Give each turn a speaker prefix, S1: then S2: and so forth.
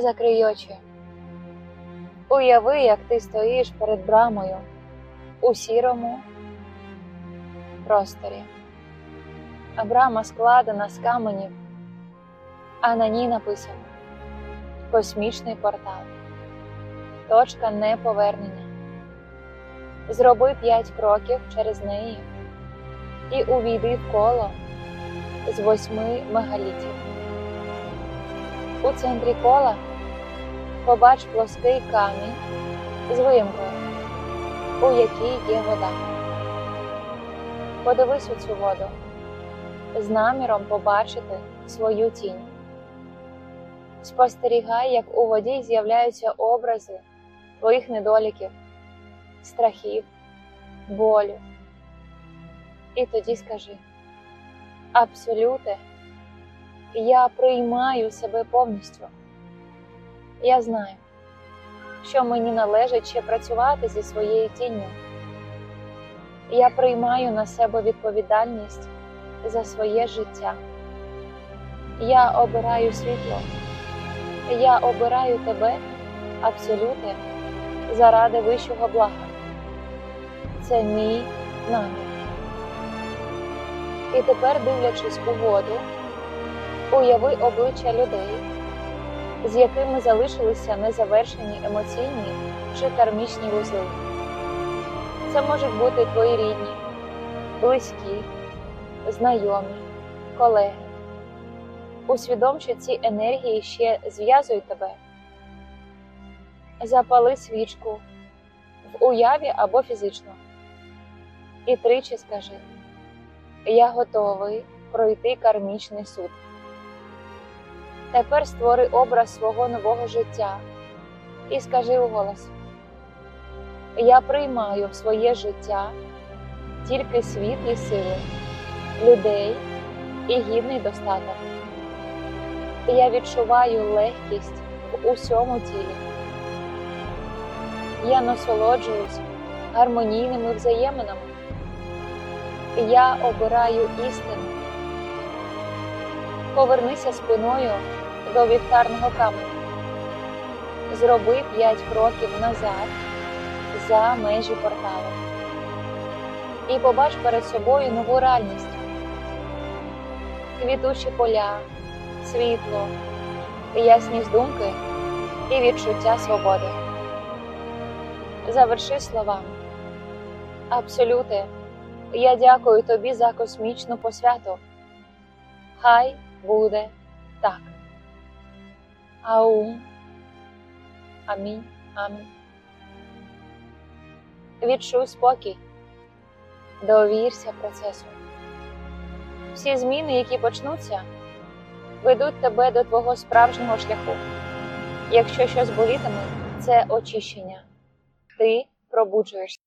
S1: Закрий очі. Уяви, як ти стоїш перед брамою у сірому просторі. А брама складена з каменів, а на ній написано Космічний портал. Точка неповернення. Зроби п'ять кроків через неї і увійди в коло з восьми мегалітів. У центрі кола побач плоский камінь з виїмкою, у якій є вода. Подивись у цю воду з наміром побачити свою тінь. Спостерігай, як у воді з'являються образи твоїх недоліків, страхів, болю. І тоді скажи: Абсолюте, я приймаю себе повністю. Я знаю, що мені належить ще працювати зі своєю тінню. Я приймаю на себе відповідальність за своє життя. Я обираю світло. Я обираю тебе, абсолюте, заради вищого блага. Це мій намір. І тепер, дивлячись у воду, уяви обличчя людей, з якими залишилися незавершені емоційні чи кармічні вузли. Це можуть бути твої рідні, близькі, знайомі, колеги. Усвідом, що ці енергії ще зв'язують тебе. Запали свічку в уяві або фізично. І тричі скажи: Я готовий пройти кармічний суд. Тепер створи образ свого нового життя і скажи уголос: Я приймаю в своє життя тільки світлі сили, людей і гідний достаток. Я відчуваю легкість в усьому тілі. Я насолоджуюсь гармонійними взаєминами. Я обираю істину. Повернися спиною до вівтарного каменю. Зроби п'ять кроків назад за межі порталу. І побач перед собою нову реальність. Квітучі поля, світло, ясність думки і відчуття свободи. Заверши словами. Абсолюте, я дякую тобі за космічну посвяту. Хай буде так. Аум. Амінь. Амінь. Відчуй спокій. Довірся процесу. Всі зміни, які почнуться, ведуть тебе до твого справжнього шляху. Якщо щось болітиме, це очищення. Ти пробуджуєшся.